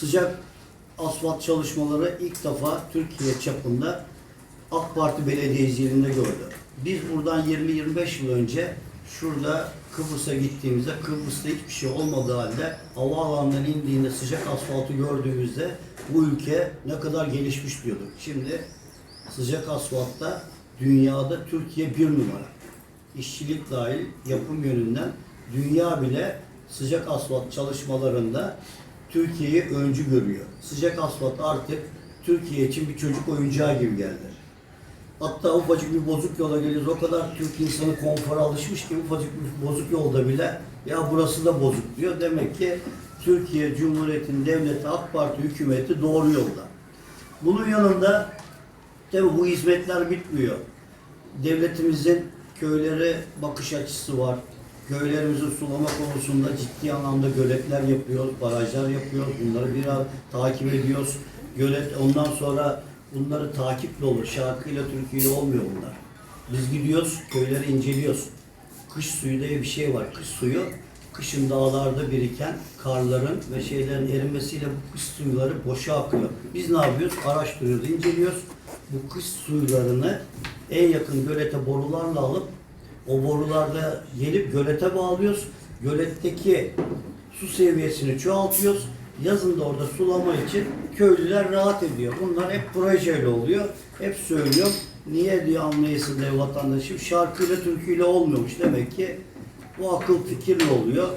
sıcak asfalt çalışmaları ilk defa Türkiye çapında AK Parti belediyeciliğinde gördü. Biz buradan 20-25 yıl önce şurada Kıbrıs'a gittiğimizde Kıbrıs'ta hiçbir şey olmadığı halde havaalanından indiğinde sıcak asfaltı gördüğümüzde bu ülke ne kadar gelişmiş diyorduk. Şimdi sıcak asfaltta dünyada Türkiye bir numara. İşçilik dahil yapım yönünden dünya bile sıcak asfalt çalışmalarında Türkiye'yi öncü görüyor. Sıcak asfalt artık Türkiye için bir çocuk oyuncağı gibi geldi. Hatta ufacık bir bozuk yola geliyoruz. O kadar Türk insanı konfora alışmış ki ufacık bir bozuk yolda bile ya burası da bozuk diyor. Demek ki Türkiye Cumhuriyeti'nin devleti AK Parti hükümeti doğru yolda. Bunun yanında tabi bu hizmetler bitmiyor. Devletimizin köylere bakış açısı var. Köylerimizin sulama konusunda ciddi anlamda göletler yapıyoruz, barajlar yapıyoruz. Bunları biraz takip ediyoruz. Gölet ondan sonra bunları takiple olur. Şarkıyla, türküyle olmuyor bunlar. Biz gidiyoruz, köyleri inceliyoruz. Kış suyu diye bir şey var. Kış suyu, kışın dağlarda biriken karların ve şeylerin erimesiyle bu kış suyları boşa akıyor. Biz ne yapıyoruz? Araştırıyoruz, inceliyoruz. Bu kış suylarını en yakın gölete borularla alıp o borularda gelip gölete bağlıyoruz. Göletteki su seviyesini çoğaltıyoruz. Yazın da orada sulama için köylüler rahat ediyor. Bunlar hep projeyle oluyor. Hep söylüyor. Niye diye anlayasın diye vatandaşım. Şarkıyla türküyle olmuyormuş. Demek ki bu akıl fikirle oluyor.